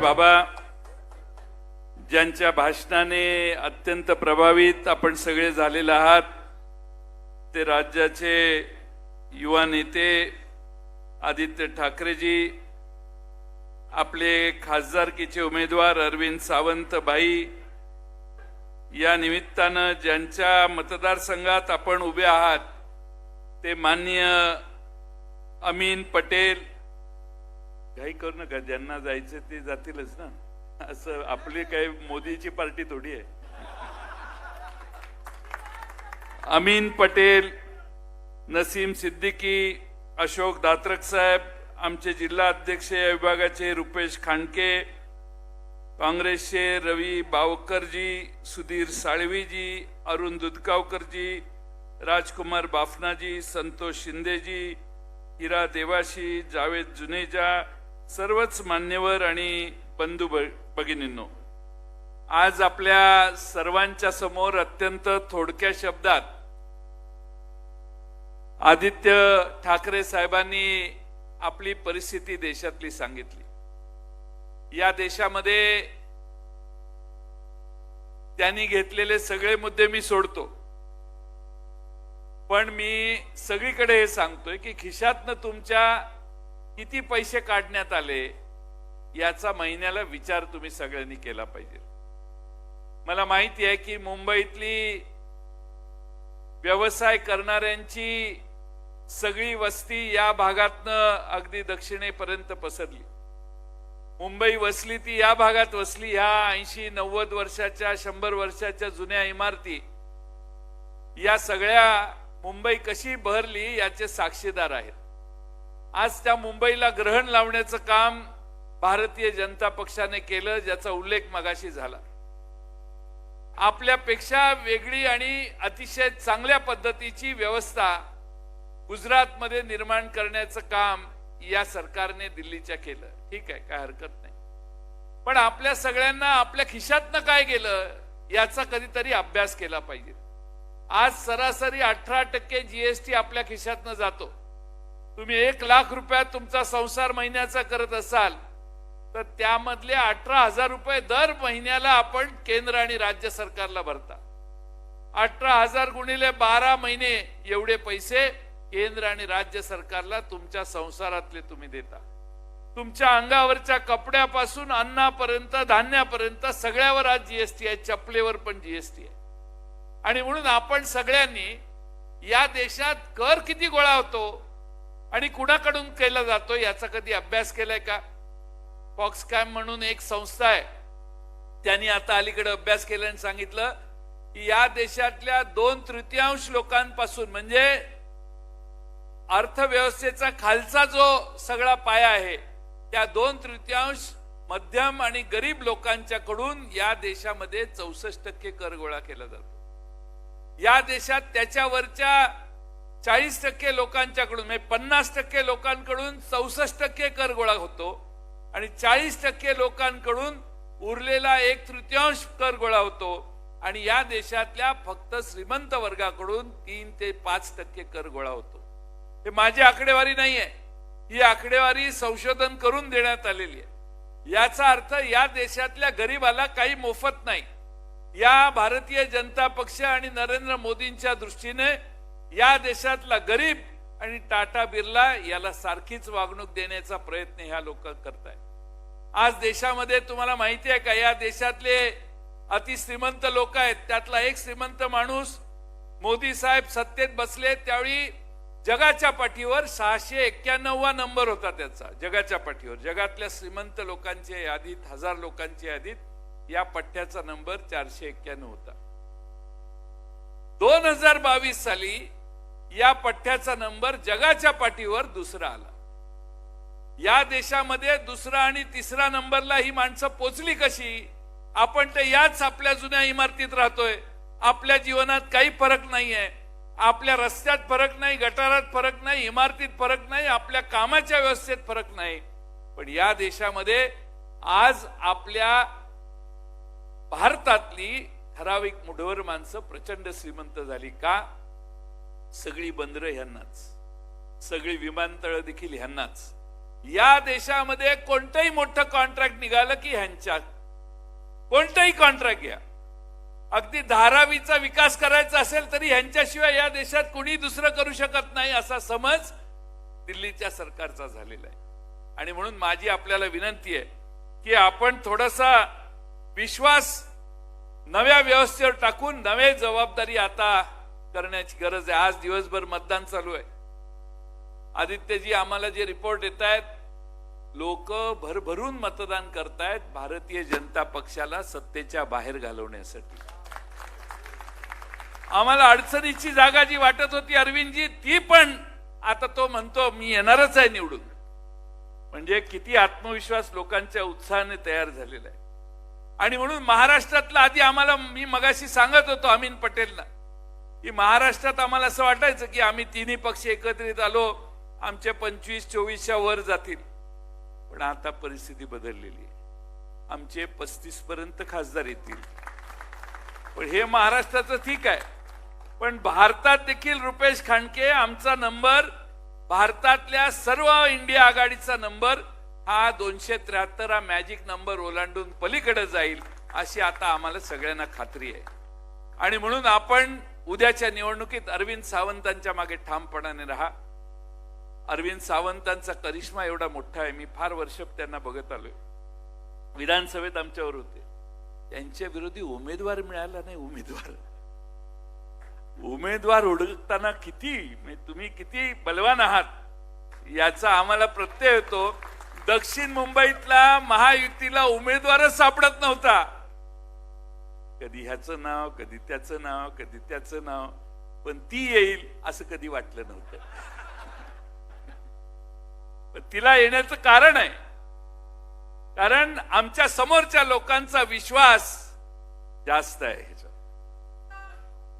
बाबा ज्यांच्या भाषणाने अत्यंत प्रभावित आपण सगळे झालेले आहात ते राज्याचे युवा नेते आदित्य ठाकरेजी आपले खासदारकीचे उमेदवार अरविंद सावंत भाई या निमित्तानं ज्यांच्या मतदारसंघात आपण उभे आहात ते माननीय अमीन पटेल काही करू नका ज्यांना जायचं ते जातीलच ना. असं आपली काही मोदीची पार्टी थोडी आहे. अमीन पटेल नसीम सिद्दीकी अशोक दात्रक साहेब आमचे जिल्हा अध्यक्ष या विभागाचे रुपेश खांडके काँग्रेसचे रवी बावकरजी सुधीर साळवीजी अरुण दुधगावकरजी राजकुमार बाफनाजी संतोष शिंदेजी हिरा देवाशी जावेद जुनेजा सर्वच मान्यवर आणि बंधू भगिनींनो आज आपल्या सर्वांच्या समोर अत्यंत थोडक्या शब्दात आदित्य ठाकरे साहेबांनी आपली परिस्थिती देशातली सांगितली. या देशामध्ये त्यांनी घेतलेले सगळे मुद्दे मी सोडतो. पण मी सगळीकडे हे सांगतोय की खिशातनं तुमच्या किती पैसे काढण्यात आले याचा महिन्याला विचार तुम्ही सगळ्यांनी केला पाहिजे. मला माहिती आहे की मुंबईतली व्यवसाय करणाऱ्यांची सगळी वस्ती या भागातनं अगदी दक्षिणेपर्यंत पसरली. मुंबई वसली ती या भागात वसली ह्या ऐंशी नव्वद वर्षाच्या शंभर वर्षाच्या जुन्या इमारती या सगळ्या मुंबई कशी बहरली याचे साक्षीदार आहेत. आज त्या मुंबईला ग्रहण लावण्याचं काम भारतीय जनता पक्षाने केलं ज्याचा उल्लेख मगाशी झाला. आपल्यापेक्षा वेगळी आणि अतिशय चांगल्या पद्धतीची व्यवस्था गुजरातमध्ये निर्माण करण्याचं काम या सरकारने दिल्लीच्या केलं. ठीक आहे काय हरकत नाही. पण आपल्या सगळ्यांना आपल्या खिशातनं काय गेलं याचा कधीतरी अभ्यास केला पाहिजे. आज सरासरी अठरा टक्के जीएसटी आपल्या खिशातनं जातो. तुम्ही एक लाख रुपयात तुमचा संसार महिन्याचा करत असाल तर त्यामधले अठरा हजार रुपये दर महिन्याला आपण केंद्र आणि राज्य सरकारला भरता. अठरा हजार गुणिले बारा महिने एवढे पैसे केंद्र आणि राज्य सरकारला तुमच्या संसारातले तुम्ही देता. तुमच्या अंगावरच्या कपड्यापासून अन्नापर्यंत धान्यापर्यंत सगळ्यावर आज जीएसटी आहे चपलेवर पण जीएसटी आहे. आणि म्हणून आपण सगळ्यांनी या देशात कर किती गोळा होतो? आणि कुणाकडून केला जातो याचा कधी अभ्यास केलाय का? फॉक्सकॅम म्हणून एक संस्था आहे. त्यांनी आता अलीकडे अभ्यास केला आणि सांगितलं की या देशातल्या दोन तृतीयांश लोकांपासून म्हणजे अर्थव्यवस्थेचा खालचा जो सगळा पाया आहे त्या दोन तृतीयांश मध्यम आणि गरीब लोकांच्याकडून या देशामध्ये चौसष्ट टक्के कर गोळा केला जातो. या देशात त्याच्यावरच्या चाळीस टक्के लोकांच्याकडून म्हणजे पन्नास टक्के लोकांकडून चौसष्ट टक्के कर गोळा होतो आणि चाळीस टक्के लोकांकडून उरलेला एक तृतीयांश कर गोळा होतो. आणि या देशातल्या फक्त श्रीमंत वर्गाकडून तीन ते पाच टक्के कर गोळा होतो. हे माझी आकडेवारी नाही आहे ही आकडेवारी संशोधन करून देण्यात आलेली आहे. याचा अर्थ या देशातल्या गरीबाला काही मोफत नाही. या भारतीय जनता पक्ष आणि नरेंद्र मोदींच्या दृष्टीने या देशातला गरीब आणि टाटा बिर्ला याला सारखीच वागणूक देण्याचा प्रयत्न ह्या लोक करताय आज देशामध्ये तुम्हाला माहिती आहे का या देशातले अतिश्रीमंत लोक आहेत त्यातला एक श्रीमंत माणूस मोदी साहेब सत्तेत बसले त्यावेळी जगाच्या पाठीवर सहाशे एक्क्याण्णववा नंबर होता त्याचा जगाच्या पाठीवर. जगातल्या श्रीमंत लोकांच्या यादीत हजार लोकांच्या यादीत या पठ्ठ्याचा नंबर चारशे एक्क्याण्णव होता. दोन हजार बावीस साली या पठ्ठ्याचा नंबर जगाच्या पाठीवर दुसरा आला. या देशामध्ये दुसरा आणि तिसरा नंबरला ही माणसं पोचली कशी? आपण तर याच आपल्या जुन्या इमारतीत राहतोय. आपल्या जीवनात काही फरक नाहीये. आपल्या रस्त्यात फरक नाही गटारात फरक नाही इमारतीत फरक नाही आपल्या कामाच्या व्यवस्थेत फरक नाही. पण या देशामध्ये आज आपल्या भारतातली ठराविक मुठभर माणसं प्रचंड श्रीमंत झाली का? सगळी बंदरं ह्यांनाच. सगळी विमानतळ देखील ह्यांनाच. या देशामध्ये कोणतंही मोठं कॉन्ट्रॅक्ट निघालं की ह्यांच्या. कोणतंही कॉन्ट्रॅक्ट घ्या. अगदी धारावीचा विकास करायचा असेल तरी ह्यांच्याशिवाय या देशात कुणी दुसरं करू शकत नाही असा समज दिल्लीच्या सरकारचा झालेला आहे. आणि म्हणून माझी आपल्याला विनंती आहे की आपण थोडासा विश्वास नव्या व्यवस्थेवर टाकून नवे जबाबदारी आता करण्याची गरज आहे. आज दिवसभर मतदान चालू आहे. आदित्यजी आम्हाला जे रिपोर्ट येत आहेत लोक भरभरून मतदान करतायत भारतीय जनता पक्षाला सत्तेच्या बाहेर घालवण्यासाठी. आम्हाला अडचणीची जागा जी वाटत होती अरविंदजी ती पण आता तो म्हणतो मी येणारच आहे निवडून. म्हणजे किती आत्मविश्वास लोकांच्या उत्साहाने तयार झालेला आहे. आणि म्हणून महाराष्ट्रातला आधी आम्हाला मी मगाशी सांगत होतो अमीन पटेलला की महाराष्ट्रात आम्हाला असं वाटायचं की आम्ही तिन्ही पक्ष एकत्रित आलो आमचे पंचवीस चोवीसच्या वर जातील. पण आता परिस्थिती बदललेली आहे. आमचे पस्तीस पर्यंत खासदार येतील. पण हे महाराष्ट्राचं ठीक आहे. पण भारतात देखील रुपेश खांडके आमचा नंबर भारतातल्या सर्व इंडिया आघाडीचा नंबर हा दोनशे त्र्याहत्तर हा मॅजिक नंबर ओलांडून पलीकडे जाईल अशी आता आम्हाला सगळ्यांना खात्री आहे. आणि म्हणून आपण उद्याच्या निवडणुकीत अरविंद सावंतांच्या मागे ठामपणाने राहा. अरविंद सावंतांचा करिश्मा एवढा मोठा आहे मी फार वर्ष त्यांना बघत आलोय. विधानसभेत आमच्यावर होते. त्यांच्या विरोधी उमेदवार मिळाला नाही उमेदवार. उमेदवार हुडकताना किती म्हणजे तुम्ही किती बलवान आहात? याचा आम्हाला प्रत्यय येतो दक्षिण मुंबईतला महायुतीला उमेदवारच सापडत नव्हता. कधी ह्याचं नाव कधी त्याचं नाव कधी त्याचं नाव. पण ती येईल असं कधी वाटलं नव्हतं. पण तिला येण्याचं कारण आहे. कारण आमच्या समोरच्या लोकांचा विश्वास जास्त आहे ह्याच्यात.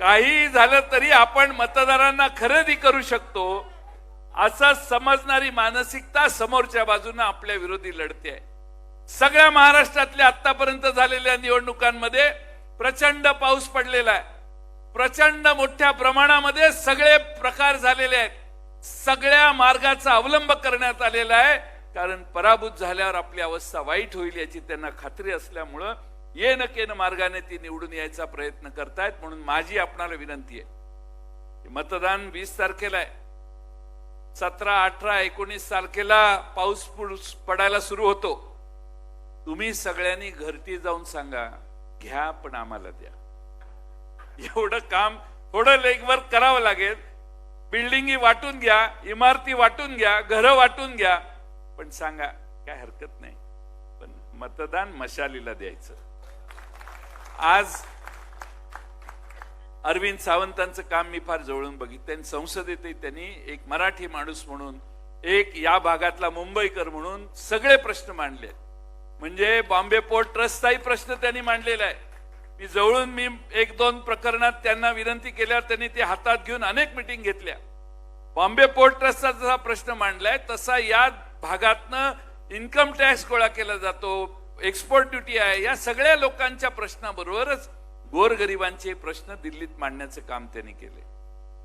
काही झालं तरी आपण मतदारांना खरेदी करू शकतो असं समजणारी मानसिकता समोरच्या बाजूने आपल्या विरोधी लढते आहे. सगळ्या महाराष्ट्रातल्या आतापर्यंत झालेल्या निवडणुकांमध्ये प्रचंड पाऊस पडलेला आहे. प्रचंड मोठ्या प्रमाणामध्ये सगळे प्रकार झालेले आहेत. सगळ्या मार्गाचा अवलंब करण्यात आलेला आहे. कारण पराभूत झाल्यावर आपली अवस्था वाईट होईल याची त्यांना खात्री असल्यामुळं ये न केन मार्गाने ती निवडून यायचा प्रयत्न करतायत म्हणून माझी आपणाला विनंती आहे. मतदान वीस तारखेला आहे. सतरा अठरा एकोणीस तारखेला पाऊस पडायला सुरू होतो. तुम्ही सगळ्यांनी घरती जाऊन सांगा. घ्या पण आम्हाला द्या. एवढं काम थोडं लेगवर करावं लागेल. बिल्डिंगी वाटून घ्या इमारती वाटून घ्या घरं वाटून घ्या. पण सांगा काय हरकत नाही. पण मतदान मशालीला द्यायचं. आज अरविंद सावंतांचं काम मी फार जवळून बघितलं. आणि संसदेतही त्यांनी एक मराठी माणूस म्हणून एक या भागातला मुंबईकर म्हणून सगळे प्रश्न मांडले आहेत. म्हणजे बॉम्बे पोर्ट ट्रस्टचाही प्रश्न त्यांनी मांडलेला आहे. मी जवळून मी एक दोन प्रकरणात त्यांना विनंती केल्यावर त्यांनी ते हातात घेऊन अनेक मिटिंग घेतल्या. बॉम्बे पोर्ट ट्रस्टचा जसा प्रश्न मांडलाय तसा या भागातनं इन्कम टॅक्स गोळा केला जातो एक्सपोर्ट ड्युटी आहे या सगळ्या लोकांच्या प्रश्नाबरोबरच गोरगरिबांचे प्रश्न दिल्लीत मांडण्याचं काम त्यांनी केले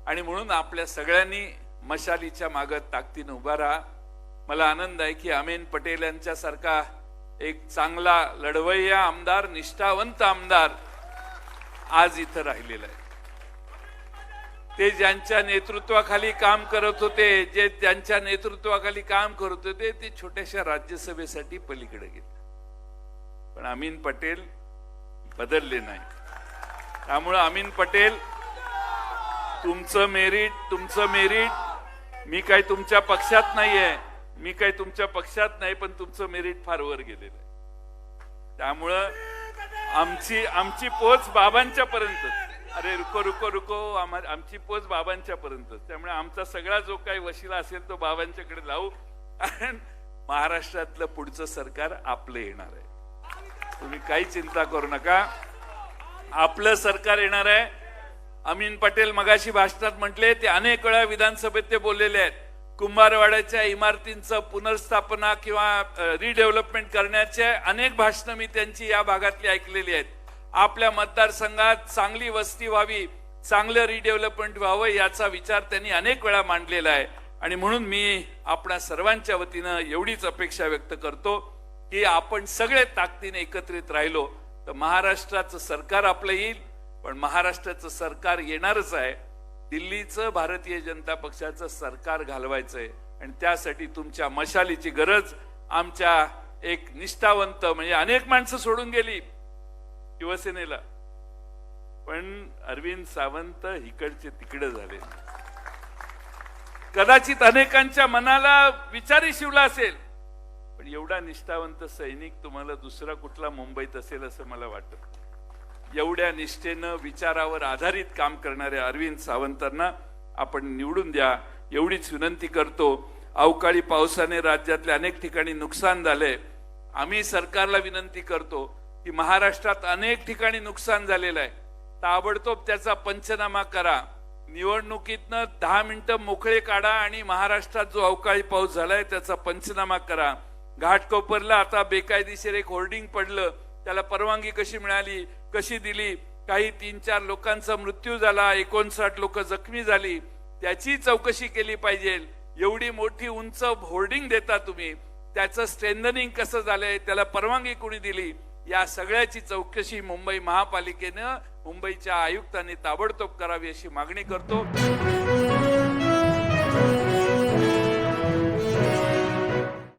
आणि म्हणून आपल्या सगळ्यांनी मशालीच्या मागत ताकदीनं उभा राहा. मला आनंद आहे की अमेन पटेल यांच्यासारखा एक चांगला लढवय्या आमदार निष्ठावंत आमदार आज इथं राहिलेला आहे. ते ज्यांच्या नेतृत्वाखाली काम करत होते जे ज्यांच्या नेतृत्वाखाली काम करत होते ते छोट्याशा राज्यसभेसाठी पलीकडे गेले. पण अमीन पटेल बदलले नाही त्यामुळं अमीन पटेल तुमचं मेरिट तुमचं मेरिट मी काही तुमच्या पक्षात नाहीये मी काही तुमच्या पक्षात नाही पण तुमचं मेरिट फार वर गेलेलं आहे. त्यामुळं आमची आमची पोच बाबांच्या पर्यंत अरे रुको रुको रुको आमची पोच बाबांच्या पर्यंत त्यामुळे आमचा सगळा जो काही वशिला असेल तो बाबांच्याकडे लावू कारण महाराष्ट्रातलं पुढचं सरकार आपलं येणार आहे. तुम्ही काही चिंता करू नका. आपलं सरकार येणार आहे. अमीन पटेल मगाशी भाषणात म्हटले ते अनेक वेळा विधानसभेत ते बोललेले आहेत. कुंभारवाड्याच्या इमारतींचं पुनर्स्थापना किंवा रिडेव्हलपमेंट करण्याचे अनेक भाषणं मी त्यांची या भागातली ऐकलेली आहेत. आपल्या मतदारसंघात चांगली वस्ती व्हावी चांगलं रिडेव्हलपमेंट व्हावं याचा विचार त्यांनी अनेक वेळा मांडलेला आहे. आणि म्हणून मी आपणा सर्वांच्या वतीनं एवढीच अपेक्षा व्यक्त करतो की आपण सगळे ताकदीने एकत्रित राहिलो तर महाराष्ट्राचं सरकार आपलं येईल पण महाराष्ट्राचं सरकार येणारच आहे. दिल्लीचं भारतीय जनता पक्षाचं सरकार घालवायचंय आणि त्यासाठी तुमच्या मशालीची गरज आमच्या एक निष्ठावंत म्हणजे अनेक माणसं सोडून गेली शिवसेनेला पण अरविंद सावंत इकडचे तिकडे झाले कदाचित अनेकांच्या मनाला विचारी शिवला असेल पण एवढा निष्ठावंत सैनिक तुम्हाला दुसरा कुठला मुंबईत असेल असं मला वाटत नाही. एवढ्या निष्ठेनं विचारावर आधारित काम करणाऱ्या अरविंद सावंतांना आपण निवडून द्या. एवढीच विनंती करतो. अवकाळी पावसाने राज्यातल्या अनेक ठिकाणी नुकसान झालंय आम्ही सरकारला विनंती करतो की महाराष्ट्रात अनेक ठिकाणी नुकसान झालेलं आहे. ताबडतोब त्याचा पंचनामा करा. निवडणुकीतनं दहा मिनिटं मोकळे काढा आणि महाराष्ट्रात जो अवकाळी पाऊस झालाय त्याचा पंचनामा करा. घाटकोपरला आता बेकायदेशीर एक होर्डिंग पडलं. त्याला परवानगी कशी मिळाली? कशी दिली? काही तीन चार लोकांचा मृत्यू झाला एकोणसाठ लोक जखमी झाली. त्याची चौकशी केली पाहिजे. एवढी मोठी उंच होर्डिंग देता तुम्ही. त्याचं स्ट्रेंथनिंग कसं झालंय त्याला परवानगी कोणी दिली? या सगळ्याची चौकशी मुंबई महापालिकेनं मुंबईच्या आयुक्तांनी ताबडतोब करावी अशी मागणी करतो.